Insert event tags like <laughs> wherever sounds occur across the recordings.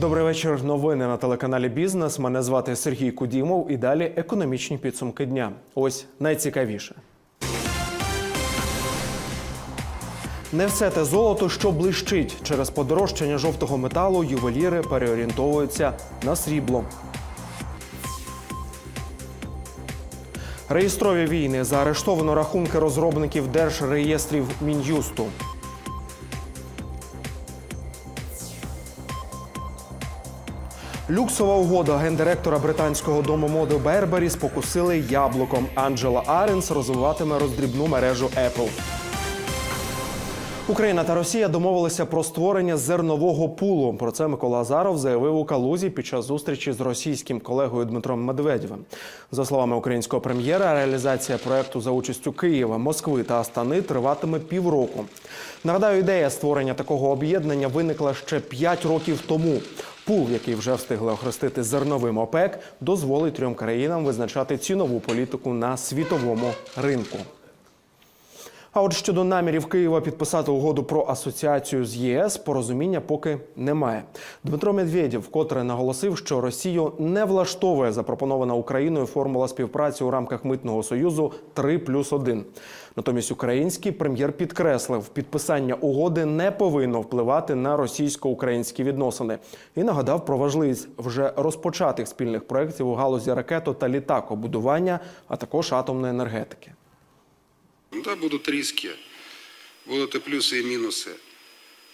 Добрий вечір. Новини на телеканалі Бізнес. Мене звати Сергій Кудімов. І далі економічні підсумки дня. Ось найцікавіше. Не все те золото, що блищить. Через подорожчання жовтого металу ювеліри переорієнтовуються на срібло. Реєстрові війни заарештовано рахунки розробників держреєстрів Мін'юсту. Люксова угода гендиректора британського дому моди Бербері спокусили яблуком. Анджела Аренс розвиватиме роздрібну мережу Apple. Україна та Росія домовилися про створення зернового пулу. Про це Микола Азаров заявив у Калузі під час зустрічі з російським колегою Дмитром Медведєвим. За словами українського прем'єра, реалізація проекту за участю Києва, Москви та Астани триватиме півроку. Нагадаю, ідея створення такого об'єднання виникла ще 5 років тому. Пул, який вже встигли охрестити зерновим ОПЕК, дозволить трьом країнам визначати цінову політику на світовому ринку. А от щодо намірів Києва підписати угоду про асоціацію з ЄС, порозуміння поки немає. Дмитро Медведєв вкотре наголосив, що Росію не влаштовує запропонована Україною формула співпраці у рамках митного союзу 3 плюс 1. Натомість український прем'єр підкреслив, підписання угоди не повинно впливати на російсько-українські відносини і нагадав про важливість вже розпочатих спільних проєктів у галузі ракето та літакобудування, а також атомної енергетики. Ну Да, будут риски, будут и плюсы, и минусы.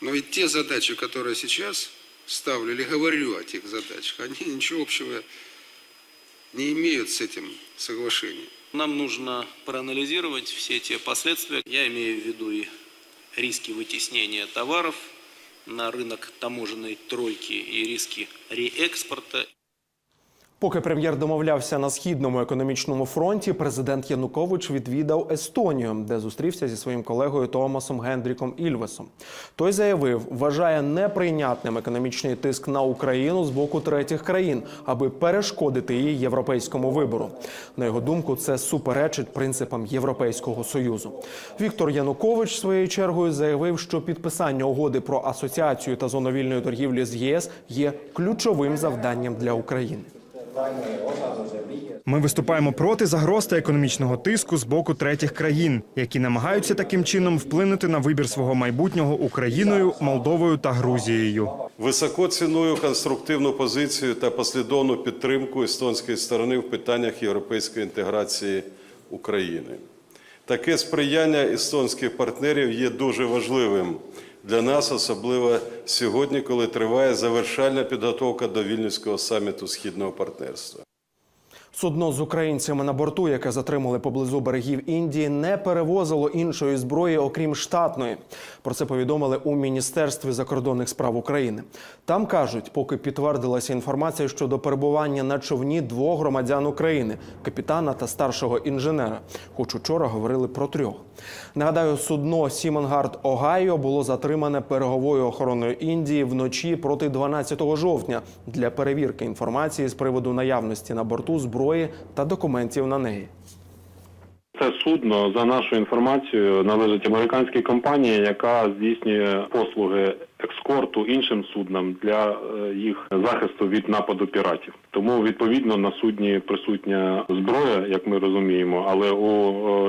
Но ведь те задачи, которые сейчас ставлю, или говорю о тех задачах, они ничего общего не имеют с этим соглашением. Нам нужно проанализировать все те последствия. Я имею в виду и риски вытеснения товаров на рынок таможенной тройки и риски реэкспорта. Поки прем'єр домовлявся на східному економічному фронті, президент Янукович відвідав Естонію, де зустрівся зі своїм колегою Томасом Гендріком Ільвесом. Той заявив, вважає неприйнятним економічний тиск на Україну з боку третіх країн, аби перешкодити її європейському вибору. На його думку, це суперечить принципам Європейського союзу. Віктор Янукович своєю чергою заявив, що підписання угоди про асоціацію та зону вільної торгівлі з ЄС є ключовим завданням для України. Ми виступаємо проти загроз та економічного тиску з боку третіх країн, які намагаються таким чином вплинути на вибір свого майбутнього Україною, Молдовою та Грузією. Високо ціную конструктивну позицію та послідовну підтримку естонської сторони в питаннях європейської інтеграції України. Таке сприяння естонських партнерів є дуже важливим для нас, особливо сьогодні, коли триває завершальна підготовка до Вільнюського саміту Східного партнерства. Судно з українцями на борту, яке затримали поблизу берегів Індії, не перевозило іншої зброї, окрім штатної. Про це повідомили у Міністерстві закордонних справ України. Там кажуть, поки підтвердилася інформація щодо перебування на човні двох громадян України капітана та старшого інженера. Хоч учора говорили про трьох. Нагадаю, судно Сіменгард Огайо було затримане береговою охороною Індії вночі проти 12 жовтня для перевірки інформації з приводу наявності на борту зброї та документів на неї. Це судно за нашою інформацією належить американській компанії, яка здійснює послуги екскорту іншим суднам для е, їх захисту від нападу піратів. Тому відповідно на судні присутня зброя, як ми розуміємо, але у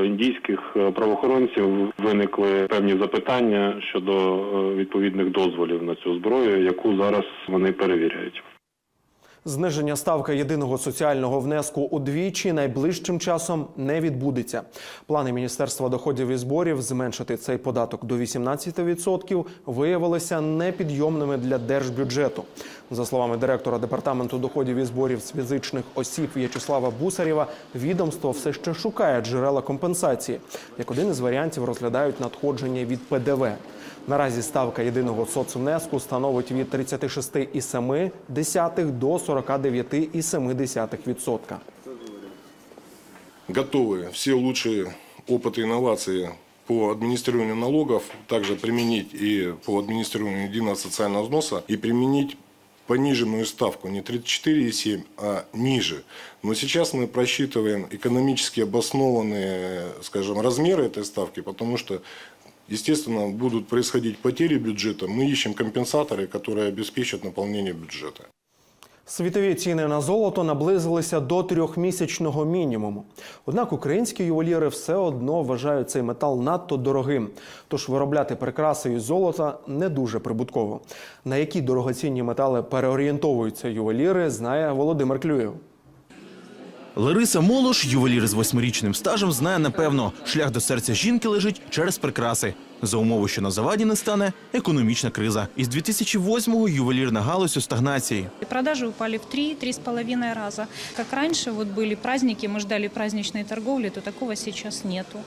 е, індійських е, правоохоронців виникли певні запитання щодо відповідних дозволів на цю зброю, яку зараз вони перевіряють. Зниження ставки єдиного соціального внеску удвічі найближчим часом не відбудеться. Плани Міністерства доходів і зборів зменшити цей податок до 18% виявилися непідйомними для держбюджету. За словами директора департаменту доходів і зборів з фізичних осіб В'ячеслава Бусарєва, відомство все ще шукає джерела компенсації. Як один із варіантів розглядають надходження від ПДВ. Наразі ставка єдиного соцвнеску становить від 36,7 до 49,7%. готовы все лучшие опыты и инновации по администрированию налогов, также применить и по администрированию единого социального взноса, и применить пониженную ставку, не 34,7, а ниже. Но сейчас мы просчитываем экономически обоснованные, скажем, размеры этой ставки, потому что естественно, будут происходить потери бюджета. Мы ищем компенсаторы, которые обеспечат наполнение бюджета. Світові ціни на золото наблизилися до трьохмісячного мінімуму. Однак українські ювеліри все одно вважають цей метал надто дорогим. Тож виробляти прикраси із золота не дуже прибутково. На які дорогоцінні метали переорієнтовуються ювеліри, знає Володимир Клюєв. Лариса Молош, ювелір з восьмирічним стажем, знає напевно, шлях до серця жінки лежить через прикраси За умови, що на заваді не стане економічна криза. Із 2008-го ювелірна галузь у стагнації. И продажи упали в 3-3,5 раза. Как раньше вот были праздники, мы ждали праздничной торговли, то такого сейчас нету.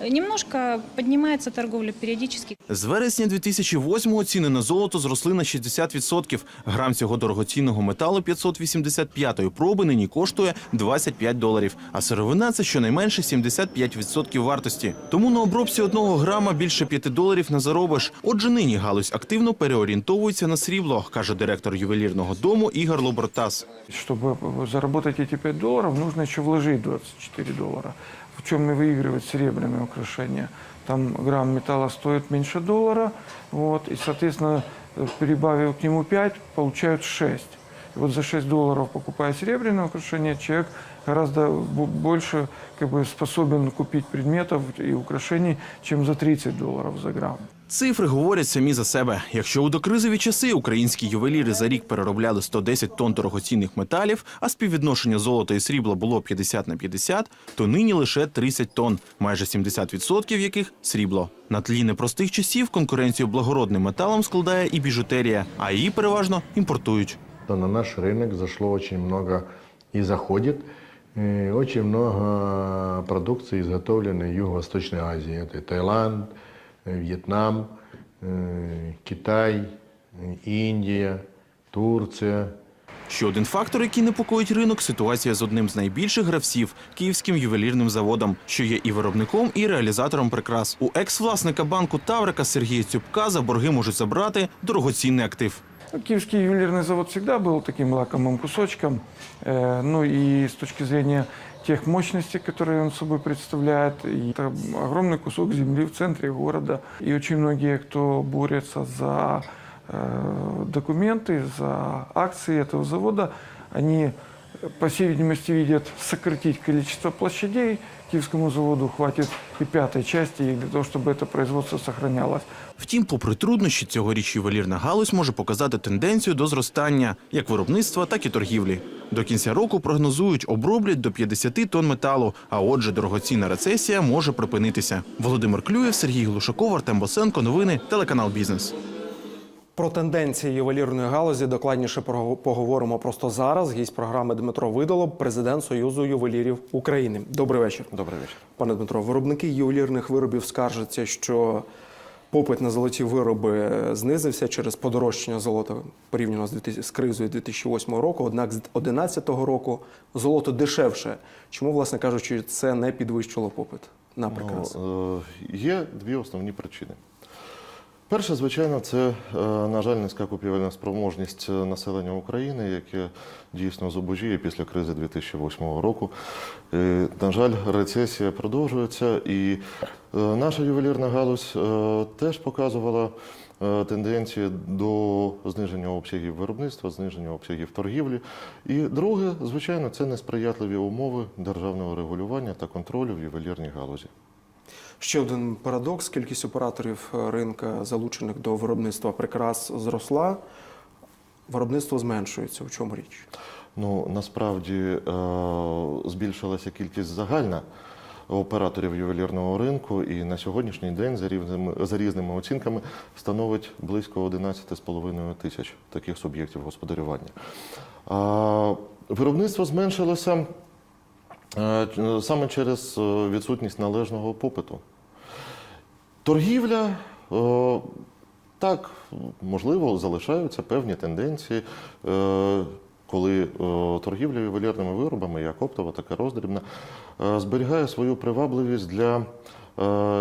Э, Немножко поднимается торговля периодически. З вересня 2008-го ціни на золото зросли на 60%. Грам цього дорогоцінного металу 585-ї проби нині коштує 25 доларів, а сировина – це щонайменше 75% вартості. Тому на обробці одного грама більше 5 доларів не заробиш. Отже, нині галузь активно переорієнтовується на срібло, каже директор ювелірного дому Ігор Лобортас. Чтобы заработать эти 5 долларов, нужно еще вложить 24 доллара. В чем и выигрывает серебряное украшение. Там грамм металла стоит меньше доллара, вот, и, соответственно, э, прибавив к нему 5, получают 6. И вот за 6 долларов, покупая серебряное украшение, человек гораздо бо- больше как бы, способен купить предметов и украшений, чем за 30 долларов за грамм. Цифри говорять самі за себе. Якщо у докризові часи українські ювеліри за рік переробляли 110 тонн дорогоцінних металів, а співвідношення золота і срібла було 50 на 50, то нині лише 30 тонн, майже 70% яких срібло. На тлі непростих часів конкуренцію благородним металом складає і біжутерія, а її переважно імпортують. то на наш рынок зашло очень много и заходит э, очень много продукции, изготовленной в Юго-Восточной Азии. Это Таиланд, э, Вьетнам, э, Китай, э, Индия, Турция. Ще один фактор, який непокоїть ринок, ситуація з одним з найбільших гравців київським ювелірним заводом, що є і виробником, і реалізатором прикрас. У екс-власника банку Таврика Сергія Цюбка за борги можуть забрати дорогоцінний актив. Ну, Киевский ювелирный завод всегда был таким лакомым кусочком. Э, Ну и с точки зрения тех мощностей, которые он собой представляет, и это огромный кусок земли в центре города. И очень многие, кто борется за э, документы, за акции этого завода, они, по всей видимости, видят сократить количество площадей. Киевскому заводу хватит и пятой части для того, чтобы это производство сохранялось. Втім, попри труднощі, цьогоріч ювелірна галузь може показати тенденцію до зростання як виробництва, так і торгівлі. До кінця року прогнозують, оброблять до 50 тонн металу, а отже, дорогоцінна рецесія може припинитися. Володимир Клюєв, Сергій Глушаков, Артем Босенко. Новини телеканал Бізнес. Про тенденції ювелірної галузі докладніше про- поговоримо просто зараз. Гість програми Дмитро Видолоб, президент Союзу ювелірів України. Добрий вечір. Добрий вечір. Пане Дмитро, виробники ювелірних виробів скаржаться, що попит на золоті вироби е, знизився через подорожчання золота порівняно з 2000 з кризою 2008 року. Однак з 2011 року золото дешевше. Чому, власне кажучи, це не підвищило попит на прикраси? Ну, е, є дві основні причини. Перше, звичайно, це, е, на жаль, низька купівельна спроможність е, населення України, яке дійсно зубожіє після кризи 2008 року. Е, На жаль, рецесія продовжується, і наша ювелірна галузь теж показувала тенденції до зниження обсягів виробництва, зниження обсягів торгівлі. І друге, звичайно, це несприятливі умови державного регулювання та контролю в ювелірній галузі. Ще один парадокс: кількість операторів е, ринка, залучених до виробництва прикрас, зросла. Виробництво зменшується. У чому річ? Ну насправді е, збільшилася кількість загальна операторів ювелірного ринку, і на сьогоднішній день за різними, за різними оцінками становить близько 11,5 тисяч таких суб'єктів господарювання. Виробництво зменшилося е, саме через відсутність належного попиту. Торгівля. е, Так, можливо, залишаються певні тенденції, е, коли е, торгівля ювелірними виробами, як оптова, так і роздрібна, зберігає свою привабливість для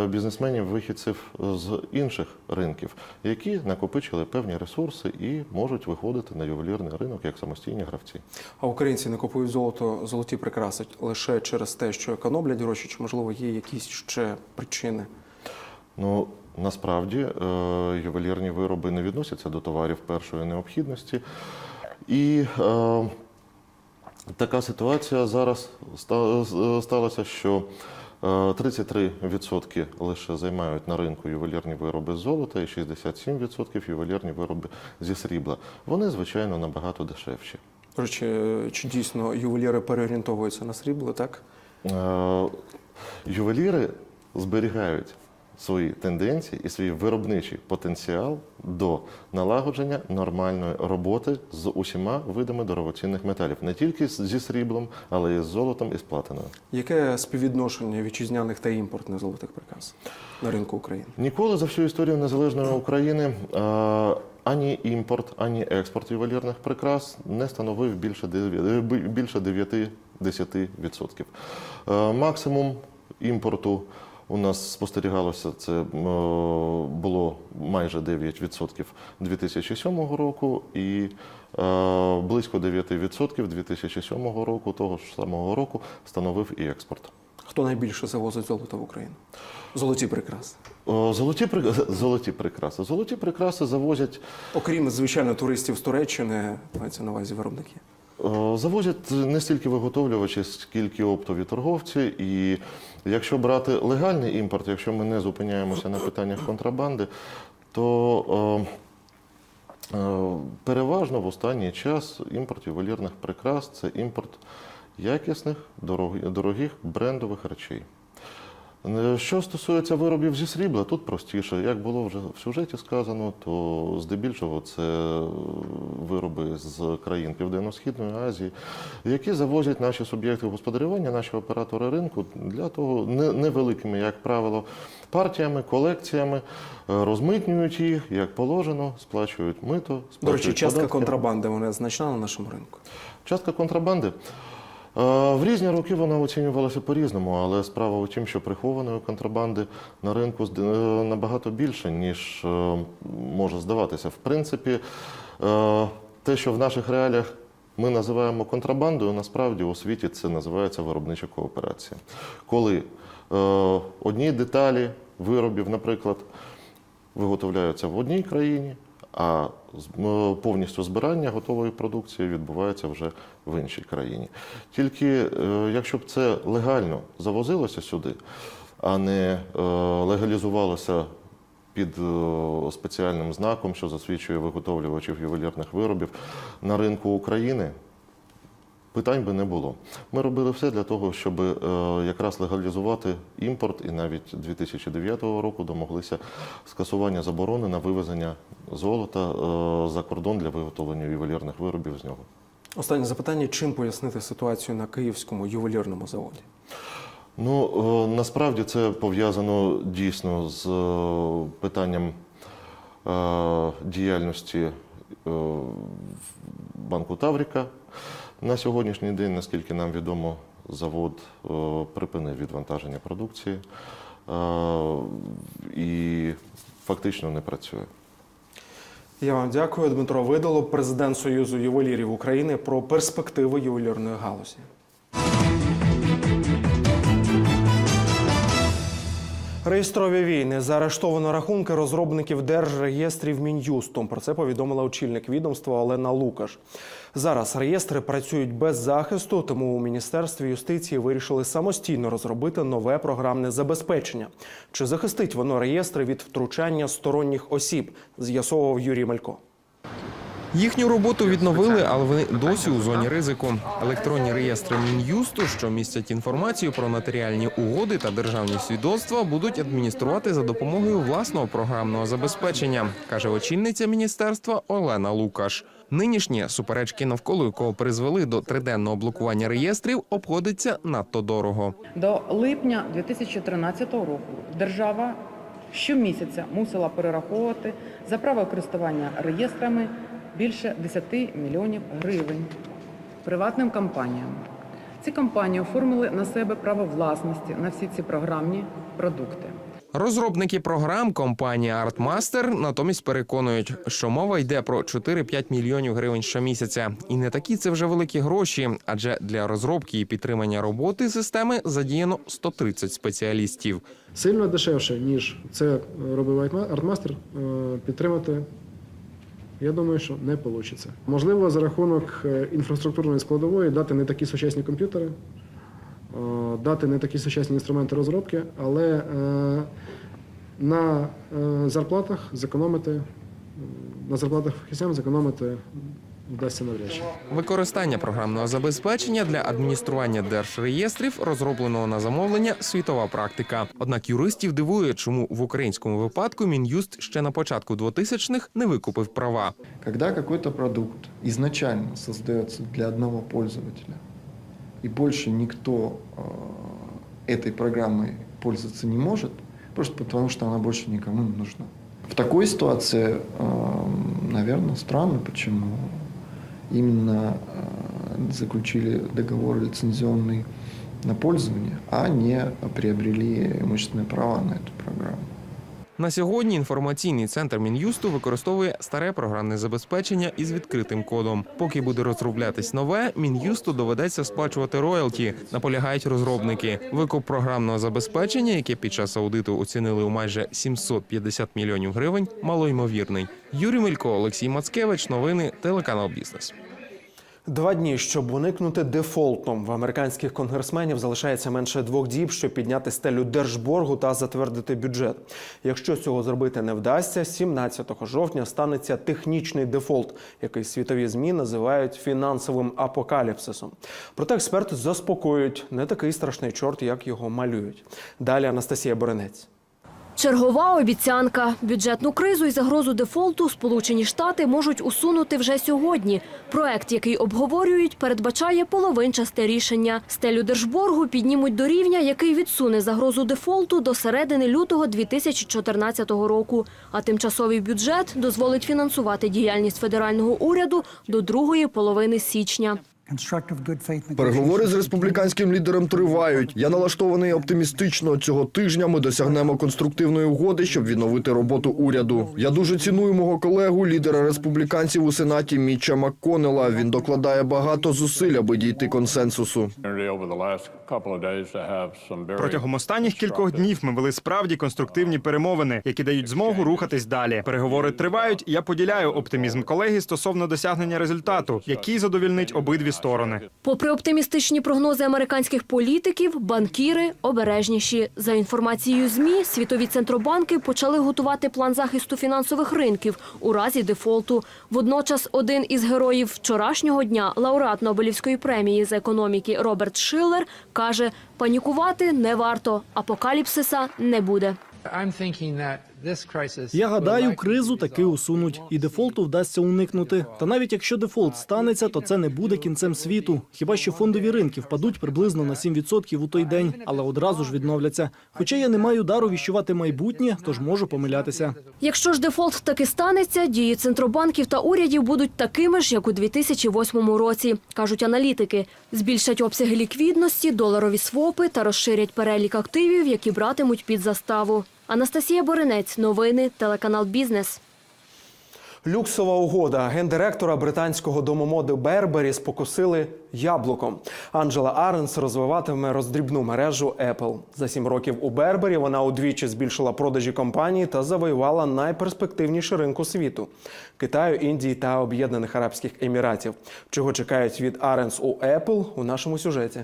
бізнесменів-вихідців з інших ринків, які накопичили певні ресурси і можуть виходити на ювелірний ринок як самостійні гравці. А українці не купують золото, золоті прикраси лише через те, що економлять гроші, чи можливо є якісь ще причини? Ну, насправді е, ювелірні вироби не відносяться до товарів першої необхідності. І е, така ситуація зараз сталася, що е, 33% лише займають на ринку ювелірні вироби з золота і 67% ювелірні вироби зі срібла. Вони, звичайно, набагато дешевші. До речі, чи дійсно ювеліри переорієнтовуються на срібло, так? Е, Ювеліри зберігають свої тенденції і свій виробничий потенціал до налагодження нормальної роботи з усіма видами дорогоцінних металів, не тільки зі сріблом, але й з золотом і з платиною. Яке співвідношення вітчизняних та імпортних золотих прикрас на ринку України? Ніколи за всю історію незалежної України е, ані імпорт, ані експорт ювелірних прикрас не становив більше 9, більше 9-10%. Е, Максимум імпорту у нас спостерігалося це е, було майже 9% 2007 року і е, близько 9% 2007 року, того ж самого року, становив і експорт. Хто найбільше завозить золото в Україну? Золоті прикраси. Золоті, при- <laughs> золоті прикраси. Золоті прикраси завозять, Окрім, звичайно, туристів з Туреччини, мається на увазі виробники. О, завозять не стільки виготовлювачі, скільки оптові торговці. І якщо брати легальний імпорт, якщо ми не зупиняємося на питаннях контрабанди, то о, о, переважно в останній час імпорт ювелірних прикрас це імпорт якісних, дорогих брендових речей. Е, Що стосується виробів зі срібла, тут простіше. Як було вже в сюжеті сказано, то здебільшого це вироби з країн Південно-Східної Азії, які завозять наші суб'єкти господарювання, наші оператори ринку для того не- невеликими, як правило, партіями, колекціями, е, розмитнюють їх, як положено, сплачують мито, До речі, частка податки. контрабанди вона значна на нашому ринку. Частка контрабанди. Е, В різні роки вона оцінювалася по-різному, але справа у тім, що прихованої контрабанди на ринку е, набагато більше, ніж е, може здаватися. В принципі, те, що в наших реаліях ми називаємо контрабандою, насправді у світі це називається виробнича кооперація. Коли одні деталі виробів, наприклад, виготовляються в одній країні, а повністю збирання готової продукції відбувається вже в іншій країні. Тільки е, якщо б це легально завозилося сюди, а не е, легалізувалося під е, спеціальним знаком, що засвідчує виготовлювачів ювелірних виробів на ринку України, Питань би не було. Ми робили все для того, щоб е, якраз легалізувати імпорт, і навіть 2009 року домоглися скасування заборони на вивезення золота е, за кордон для виготовлення ювелірних виробів з нього. Останнє запитання: чим пояснити ситуацію на київському ювелірному заводі? Ну е, насправді це пов'язано дійсно з питанням діяльності банку Тавріка. На сьогоднішній день, наскільки нам відомо, завод е, припинив відвантаження продукції е, і фактично не працює. Я вам дякую, Дмитро Видало, президент Союзу ювелірів України, про перспективи ювелірної галузі. Реєстрові війни заарештовано рахунки розробників держреєстрів Мін'юстом. Про це повідомила очільник відомства Олена Лукаш. Зараз реєстри працюють без захисту, тому у міністерстві юстиції вирішили самостійно розробити нове програмне забезпечення. Чи захистить воно реєстри від втручання сторонніх осіб? З'ясовував Юрій Малько. Їхню роботу відновили, але вони досі у зоні ризику. Електронні реєстри Мін'юсту, що містять інформацію про нотаріальні угоди та державні свідоцтва, будуть адмініструвати за допомогою власного програмного забезпечення, каже очільниця міністерства Олена Лукаш. Нинішні суперечки навколо якого призвели до триденного блокування реєстрів, обходиться надто дорого. До липня 2013 року держава щомісяця мусила перераховувати за право користування реєстрами більше 10 мільйонів гривень приватним компаніям. Ці компанії оформили на себе право власності на всі ці програмні продукти. Розробники програм компанія Artmaster натомість переконують, що мова йде про 4-5 мільйонів гривень щомісяця. І не такі це вже великі гроші, адже для розробки і підтримання роботи системи задіяно 130 спеціалістів. Сильно дешевше, ніж це робив Артмастер, підтримати. Я думаю, що не вийде. Можливо, за рахунок е, інфраструктурної складової дати не такі сучасні комп'ютери, е, дати не такі сучасні інструменти розробки, але е, на зарплатах зекономити, на зарплатах фахівцям зекономити вдасться навряд чи. Використання програмного забезпечення для адміністрування держреєстрів, розробленого на замовлення, світова практика. Однак юристів дивує, чому в українському випадку мін'юст ще на початку 2000-х не викупив права. Когда какой-то продукт изначально создается для одного пользователя, и больше никто э, этой программой пользоваться не может, просто потому что она больше никому не нужна. В такой ситуации, наверное, странно, почему именно э, заключили договор лицензионный на пользование, а не приобрели имущественные права на эту программу. На сьогодні інформаційний центр мін'юсту використовує старе програмне забезпечення із відкритим кодом. Поки буде розроблятись нове, мін'юсту доведеться сплачувати роялті. Наполягають розробники. Викуп програмного забезпечення, яке під час аудиту оцінили у майже 750 мільйонів гривень, малоймовірний. Юрій Мелько, Олексій Мацкевич. Новини телеканал Бізнес. Два дні, щоб уникнути дефолту. В американських конгресменів залишається менше двох діб, щоб підняти стелю держборгу та затвердити бюджет. Якщо цього зробити не вдасться, 17 жовтня станеться технічний дефолт, який світові змі називають фінансовим апокаліпсисом. Проте експерти заспокоюють не такий страшний чорт, як його малюють. Далі Анастасія Боренець. Чергова обіцянка. Бюджетну кризу і загрозу дефолту Сполучені Штати можуть усунути вже сьогодні. Проект, який обговорюють, передбачає половинчасте рішення. Стелю держборгу піднімуть до рівня, який відсуне загрозу дефолту до середини лютого 2014 року. А тимчасовий бюджет дозволить фінансувати діяльність федерального уряду до другої половини січня. Переговори з республіканським лідером тривають. Я налаштований оптимістично. Цього тижня ми досягнемо конструктивної угоди, щоб відновити роботу уряду. Я дуже ціную мого колегу, лідера республіканців у сенаті Міча Макконела. Він докладає багато зусиль, аби дійти консенсусу. Протягом останніх кількох днів ми вели справді конструктивні перемовини, які дають змогу рухатись далі. Переговори тривають. і Я поділяю оптимізм колеги стосовно досягнення результату, який задовільнить обидві сторони. Попри оптимістичні прогнози американських політиків, банкіри обережніші. За інформацією ЗМІ, світові центробанки почали готувати план захисту фінансових ринків у разі дефолту. Водночас один із героїв вчорашнього дня, лауреат Нобелівської премії з економіки Роберт Шиллер, каже, панікувати не варто, апокаліпсиса не буде. Я гадаю, кризу таки усунуть, і дефолту вдасться уникнути. Та навіть якщо дефолт станеться, то це не буде кінцем світу. Хіба що фондові ринки впадуть приблизно на 7% у той день, але одразу ж відновляться. Хоча я не маю дару віщувати майбутнє, тож можу помилятися. Якщо ж дефолт таки станеться, дії центробанків та урядів будуть такими ж, як у 2008 році, кажуть аналітики. Збільшать обсяги ліквідності, доларові свопи та розширять перелік активів, які братимуть під заставу. Анастасія Боринець, новини, телеканал Бізнес. Люксова угода. Гендиректора британського домомоди Бербері спокусили яблуком. Анджела Аренс розвиватиме роздрібну мережу Apple. За сім років у Бербері вона удвічі збільшила продажі компанії та завоювала найперспективніший ринку світу Китаю, Індії та Об'єднаних Арабських Еміратів. Чого чекають від Аренс у Apple у нашому сюжеті.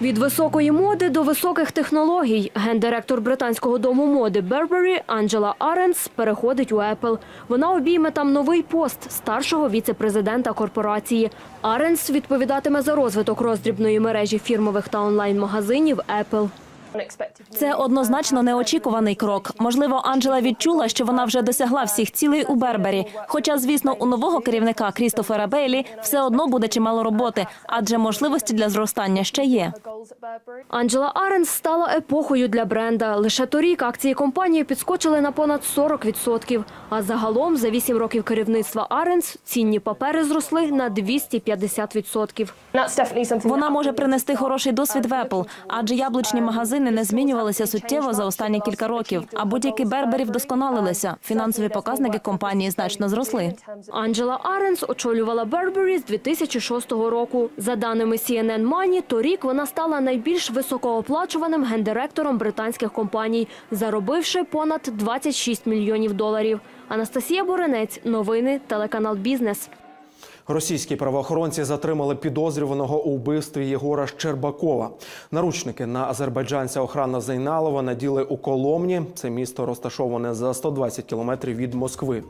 Від високої моди до високих технологій гендиректор британського дому моди Бербері Анджела Аренс переходить у Apple. Вона обійме там новий пост старшого віце-президента корпорації. Аренс відповідатиме за розвиток роздрібної мережі фірмових та онлайн-магазинів Apple. Це однозначно неочікуваний крок. Можливо, Анджела відчула, що вона вже досягла всіх цілей у Бербері. Хоча, звісно, у нового керівника Крістофера Бейлі все одно буде чимало роботи, адже можливості для зростання ще є. Анджела Аренс стала епохою для бренда. Лише торік акції компанії підскочили на понад 40%. А загалом за 8 років керівництва Аренс цінні папери зросли на 250%. Вона може принести хороший досвід в Apple, адже яблучні магазини не змінювалися суттєво за останні кілька років. А будь-які бербері вдосконалилися. Фінансові показники компанії значно зросли. Анджела Аренс очолювала Burberry з 2006 року. За даними CNN Money, торік вона стала найбільш високооплачуваним гендиректором британських компаній, заробивши понад 26 мільйонів доларів. Анастасія Боренець, новини, телеканал Бізнес. Російські правоохоронці затримали підозрюваного у вбивстві Єгора Щербакова. Наручники на азербайджанця Охрана Зайналова наділи у Коломні. Це місто розташоване за 120 кілометрів від Москви.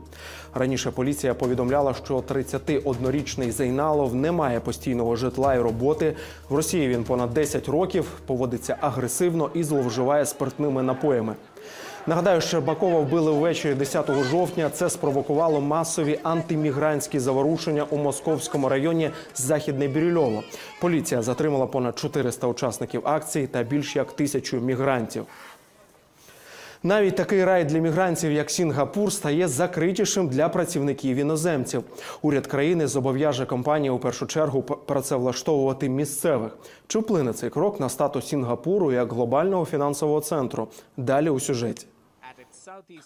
Раніше поліція повідомляла, що 31-річний Зайналов не має постійного житла і роботи. В Росії він понад 10 років поводиться агресивно і зловживає спиртними напоями. Нагадаю, Щербакова вбили увечері 10 жовтня. Це спровокувало масові антимігрантські заворушення у московському районі Західне Бірюльово. Поліція затримала понад 400 учасників акції та більш як тисячу мігрантів. Навіть такий рай для мігрантів, як Сінгапур, стає закритішим для працівників іноземців. Уряд країни зобов'яже компанії у першу чергу працевлаштовувати місцевих. Чи вплине цей крок на статус Сінгапуру як глобального фінансового центру? Далі у сюжеті.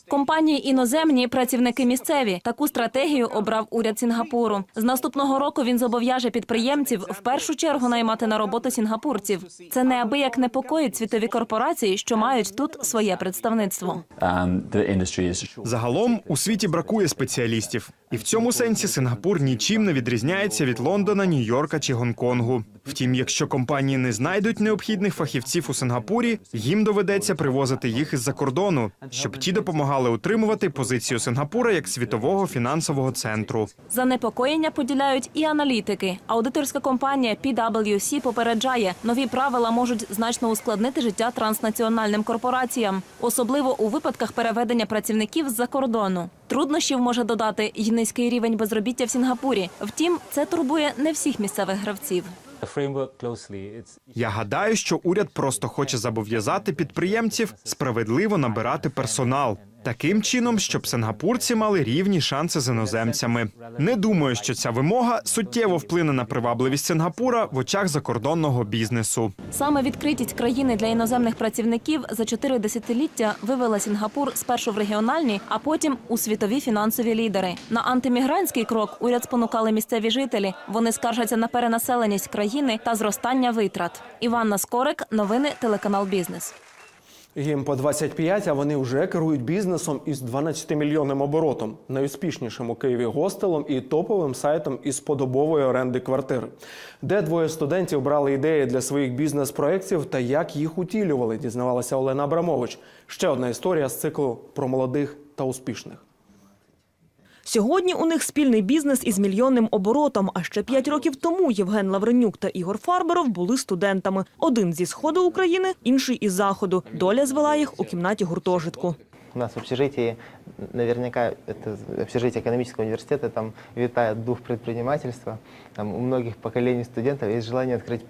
Компанії іноземні, працівники місцеві. Таку стратегію обрав уряд Сінгапуру. З наступного року він зобов'яже підприємців в першу чергу наймати на роботу сінгапурців. Це неабияк непокоїть світові корпорації, що мають тут своє представництво. Загалом у світі бракує спеціалістів, і в цьому сенсі Сингапур нічим не відрізняється від Лондона, Нью-Йорка чи Гонконгу. Втім, якщо компанії не знайдуть необхідних фахівців у Сингапурі, їм доведеться привозити їх із-за кордону, щоб ті допомагали утримувати позицію Сингапура як світового фінансового центру. Занепокоєння поділяють і аналітики. Аудиторська компанія PwC попереджає, нові правила можуть значно ускладнити життя транснаціональним корпораціям, особливо у випадках переведення працівників з-за кордону. Труднощів може додати й низький рівень безробіття в Сінгапурі. Втім, це турбує не всіх місцевих гравців. Я гадаю, що уряд просто хоче зобов'язати підприємців справедливо набирати персонал. Таким чином, щоб сингапурці мали рівні шанси з іноземцями. Не думаю, що ця вимога суттєво вплине на привабливість Сингапура в очах закордонного бізнесу. Саме відкритість країни для іноземних працівників за чотири десятиліття вивела Сінгапур спершу в регіональні, а потім у світові фінансові лідери. На антимігрантський крок уряд спонукали місцеві жителі. Вони скаржаться на перенаселеність країни та зростання витрат. Іванна Скорик, новини телеканал Бізнес. Їм по 25, а вони вже керують бізнесом із 12-мільйонним оборотом, найуспішнішим у Києві гостелом і топовим сайтом із подобової оренди квартир, де двоє студентів брали ідеї для своїх бізнес-проєктів та як їх утілювали, дізнавалася Олена Абрамович. Ще одна історія з циклу про молодих та успішних. Сьогодні у них спільний бізнес із мільйонним оборотом. А ще п'ять років тому Євген Лавренюк та Ігор Фарберов були студентами. Один зі сходу України, інший із заходу. Доля звела їх у кімнаті гуртожитку. У нас в общежитии, наверняка, это общежитие экономического университета, там витает дух предпринимательства. Там у многих поколений студентов есть желание открыть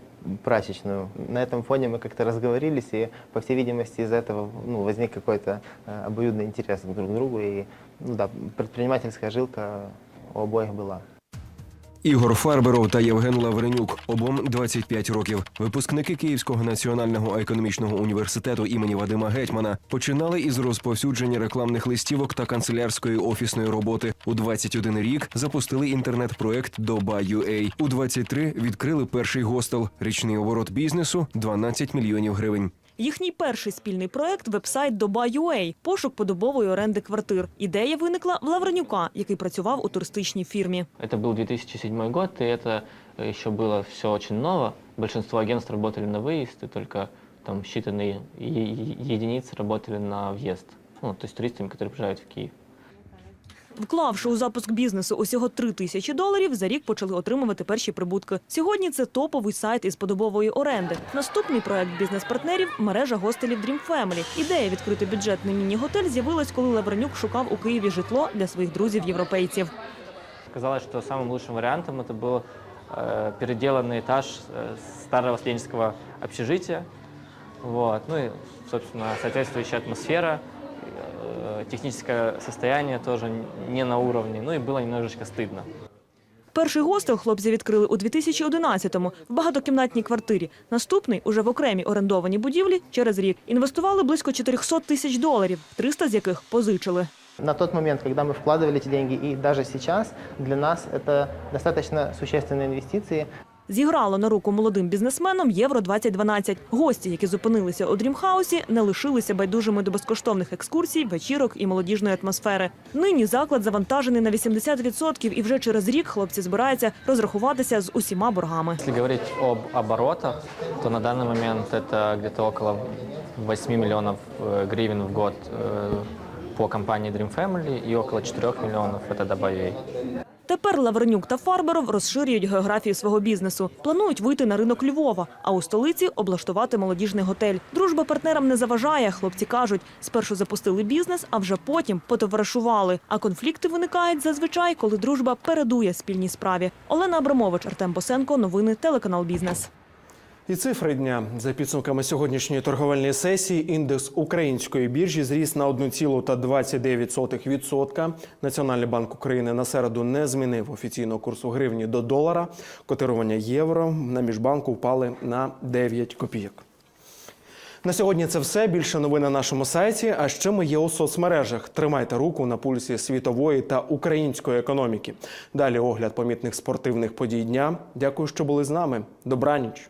прачечную. На этом фоне мы как-то разговорились, и, по всей видимости, из-за этого ну, возник какой-то э, обоюдный интерес друг к другу, и ну, да, предпринимательская жилка у обоих была. Ігор Фарберов та Євген Лавренюк обом 25 років. Випускники Київського національного економічного університету імені Вадима Гетьмана починали із розповсюдження рекламних листівок та канцелярської офісної роботи. У 21 рік запустили інтернет-проект Доба.UA. У 23 відкрили перший гостел. Річний оборот бізнесу 12 мільйонів гривень. Їхній перший спільний проект – вебсайт Доба.UA – пошук подобової оренди квартир. Ідея виникла в Лавренюка, який працював у туристичній фірмі. Это был 2007 год, и это еще было все очень ново. Большинство агентств работали на выезд, и только там считанные е- е- единицы работали на въезд. Ну, то есть туристами, которые приезжают в Киев. Вклавши у запуск бізнесу усього 3 тисячі доларів, за рік почали отримувати перші прибутки. Сьогодні це топовий сайт із подобової оренди. Наступний проект бізнес-партнерів – мережа гостелів Dream Family. Ідея відкрити бюджетний міні-готель з'явилась, коли Лавренюк шукав у Києві житло для своїх друзів-європейців. Казалось, что самым лучшим вариантом это был э, переделанный этаж э, старого студенческого общежития. Вот. Ну и, собственно, соответствующая атмосфера, э, техническое состояние тоже не на уровне. Ну и было немножечко стыдно. Перший гостел хлопці відкрили у 2011-му в багатокімнатній квартирі. Наступний уже в окремій орендованій будівлі через рік. Інвестували близько 400 тисяч доларів, 300 з яких позичили. На тот момент, когда мы вкладывали эти деньги, и даже сейчас, для нас это достаточно существенные инвестиции. Зіграло на руку молодим бізнесменам Євро 2012. Гості, які зупинилися у Дрімхаусі, не лишилися байдужими до безкоштовних екскурсій, вечірок і молодіжної атмосфери. Нині заклад завантажений на 80% і вже через рік хлопці збираються розрахуватися з усіма боргами. Если говорить об оборотах, то на данный момент это где-то около 8 миллионов э, гривен в год э, по компании Dream Family и около 4 миллионов это добавей. Тепер Лавренюк та Фарберов розширюють географію свого бізнесу. Планують вийти на ринок Львова, а у столиці облаштувати молодіжний готель. Дружба партнерам не заважає. Хлопці кажуть, спершу запустили бізнес, а вже потім потоваришували. А конфлікти виникають зазвичай, коли дружба передує спільній справі. Олена Абрамович, Артем Босенко. Новини телеканал Бізнес. І цифри дня за підсумками сьогоднішньої торговельної сесії індекс української біржі зріс на 1,29%. Національний банк України на середу не змінив офіційного курсу гривні до долара. Котирування євро на міжбанку впали на 9 копійок. На сьогодні це все. Більше новин на нашому сайті. А ще ми є у соцмережах. Тримайте руку на пульсі світової та української економіки. Далі огляд помітних спортивних подій дня. Дякую, що були з нами. Добраніч.